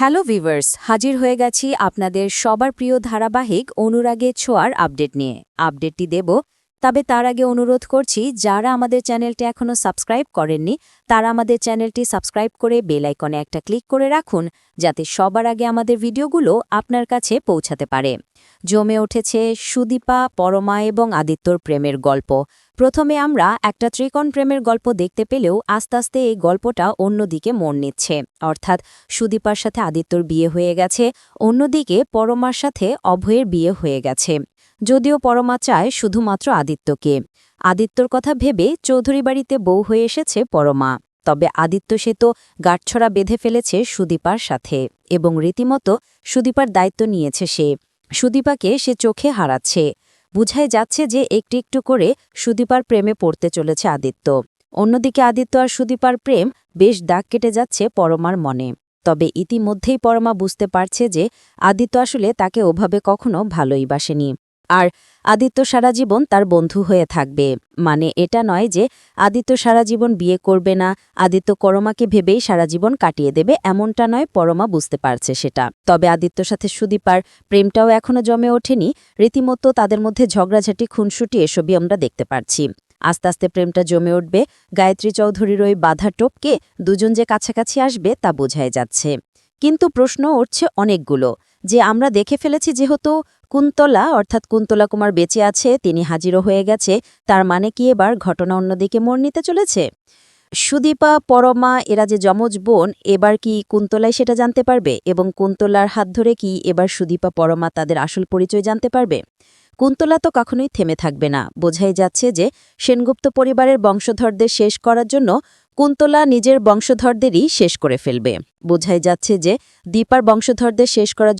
Hello viewers, হাজির হয়ে গেছি আপনাদের সবার প্রিয় ধারাবাহিক অনুরাগে ছোঁয়ার আপডেট নিয়ে। আপডেটটি দেব, তবে তার আগে অনুরোধ করছি, যারা আমাদের চ্যানেলটি এখনও সাবস্ক্রাইব করেননি, তারা আমাদের চ্যানেলটি সাবস্ক্রাইব করে বেল আইকনে একটা ক্লিক করে রাখুন, যাতে সবার আগে আমাদের ভিডিওগুলো আপনার কাছে পৌঁছাতে পারে। জমে উঠেছে সুদীপা, পরমা এবং আদিত্যর প্রেমের গল্প। প্রথমে আমরা একটা ত্রিকোণ প্রেমের গল্প দেখতে পেলেও আস্তে আস্তে এই গল্পটা অন্যদিকে মন নিচ্ছে। অর্থাৎ সুদীপার সাথে আদিত্যর বিয়ে হয়ে গেছে, অন্যদিকে পরমার সাথে অভয়ের বিয়ে হয়ে গেছে। যদিও পরমা চায় শুধুমাত্র আদিত্যকে। আদিত্যর কথা ভেবে চৌধুরী বাড়িতে বউ হয়ে এসেছে পরমা। তবে আদিত্য সে তো গাঁটছড়া বেঁধে ফেলেছে সুদীপার সাথে এবং রীতিমতো সুদীপার দায়িত্ব নিয়েছে সে। সুদীপাকে সে চোখে হারাচ্ছে। বুঝাই যাচ্ছে যে একটু একটু করে সুদীপার প্রেমে পড়তে চলেছে আদিত্য। অন্যদিকে আদিত্য আর সুদীপার প্রেম বেশ দাগ কেটে যাচ্ছে পরমার মনে। তবে ইতিমধ্যেই পরমা বুঝতে পারছে যে আদিত্য আসলে তাকে ওভাবে কখনো ভালোই বাসেনি। আর আদিত্য সারা জীবন তার বন্ধু হয়ে থাকবে। মানে এটা নয় যে আদিত্য সারা জীবন বিয়ে করবে না, আদিত্য করমাকে ভেবেই সারা জীবন কাটিয়ে দেবে, এমনটা নয়, পরমা বুঝতে পারছে সেটা। তবে আদিত্যর সাথে সুদীপার প্রেমটাও এখনও জমে ওঠেনি, রীতিমতো তাদের মধ্যে ঝগড়াঝাটি, খুনসুটি এসবই আমরা দেখতে পারছি। আস্তে আস্তে প্রেমটা জমে উঠবে, গায়ত্রী চৌধুরীর ওই বাধা টোপকে দুজন যে কাছাকাছি আসবে তা বোঝাই যাচ্ছে। কিন্তু প্রশ্ন উঠছে অনেকগুলো। যে আমরা দেখে ফেলেছি যেহেতু কুন্তলা, অর্থাৎ কুন্তলা কুমার বেঁচে আছে, তিনি হাজিরও হয়ে গেছে, তার মানে কি এবার ঘটনা অন্যদিকে মোড় নিতে চলেছে? সুদীপা, পরমা, এরা যে যমজ বোন, এবার কি কুন্তলাই সেটা জানতে পারবে? এবং কুন্তলার হাত ধরে কি এবার সুদীপা, পরমা তাদের আসল পরিচয় জানতে পারবে? কুন্তলা তো কখনোই থেমে থাকবে না। বোঝাই যাচ্ছে যে সেনগুপ্ত পরিবারের বংশধরদের শেষ করার জন্য কুন্তলা নিজের বংশধরদেরই শেষ করে ফেলবে। বোঝাই যাচ্ছে যে দীপার বংশধরদের শেষ করার